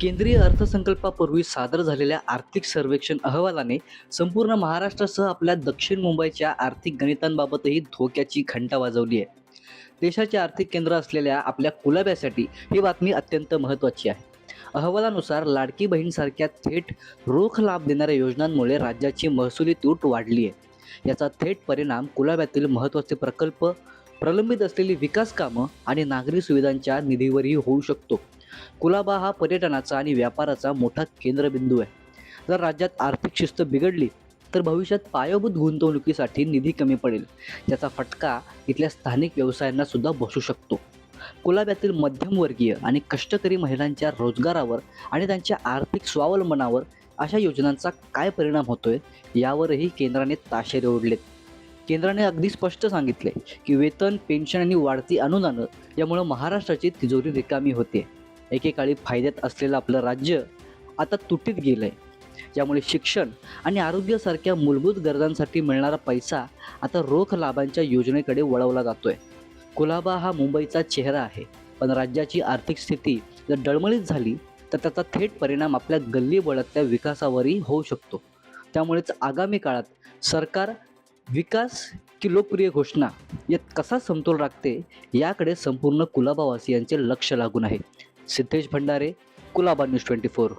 केंद्रीय अर्थसंकल्पापूर्वी सादर झालेल्या आर्थिक सर्वेक्षण अहवालाने संपूर्ण महाराष्ट्रासह आपल्या दक्षिण मुंबईच्या आर्थिक गणितांबाबतही धोक्याची घंटा वाजवली आहे. देशाचे आर्थिक केंद्र असलेल्या आपल्या कुलाब्यासाठी ही बातमी अत्यंत महत्त्वाची आहे. अहवालानुसार लाडकी बहीणसारख्या थेट रोख लाभ देणाऱ्या योजनांमुळे राज्याची महसुली तूट वाढली आहे. याचा थेट परिणाम कुलाब्यातील महत्त्वाचे प्रकल्प प्रलंबित असलेली विकास कामं आणि नागरी सुविधांच्या निधीवरही होऊ शकतो. कुलाबा हा पर्यटनाचा आणि व्यापाराचा मोठा केंद्रबिंदू आहे. जर राज्यात आर्थिक शिस्त बिघडली तर भविष्यात पायाभूत गुंतवणुकीसाठी निधी कमी पडेल. त्याचा फटका इथल्या स्थानिक व्यवसायांना सुद्धा बसू शकतो. कुलाब्यातील मध्यमवर्गीय आणि कष्टकरी महिलांच्या रोजगारावर आणि त्यांच्या आर्थिक स्वावलंबनावर अशा योजनांचा काय परिणाम होतोय यावरही केंद्राने ताशेरे ओढलेत. केंद्राने अगदी स्पष्ट सांगितले की वेतन पेन्शन आणि वाढती अनुदानं यामुळं महाराष्ट्राची तिजोरी रिकामी होते. एकेकाळी फायद्यात असलेलं आपलं राज्य आता तुटीत गेलं आहे ज्यामुळे शिक्षण आणि आरोग्यासारख्या मूलभूत गरजांसाठी मिळणारा पैसा आता रोख लाभांच्या योजनेकडे वळवला जातोय. कुलाबा हा मुंबईचा चेहरा आहे. पण राज्याची आर्थिक स्थिती जर डळमळीत झाली तर त्याचा थेट परिणाम आपल्या गल्ली बोळातल्या विकासावरही होऊ शकतो. त्यामुळेच आगामी काळात सरकार विकास की लोकप्रिय घोषणा यात कसा समतोल राखते याकडे संपूर्ण कुलाबावासियांचे लक्ष लागून आहे. Siddhesh Bhandare Kolaba news twenty four.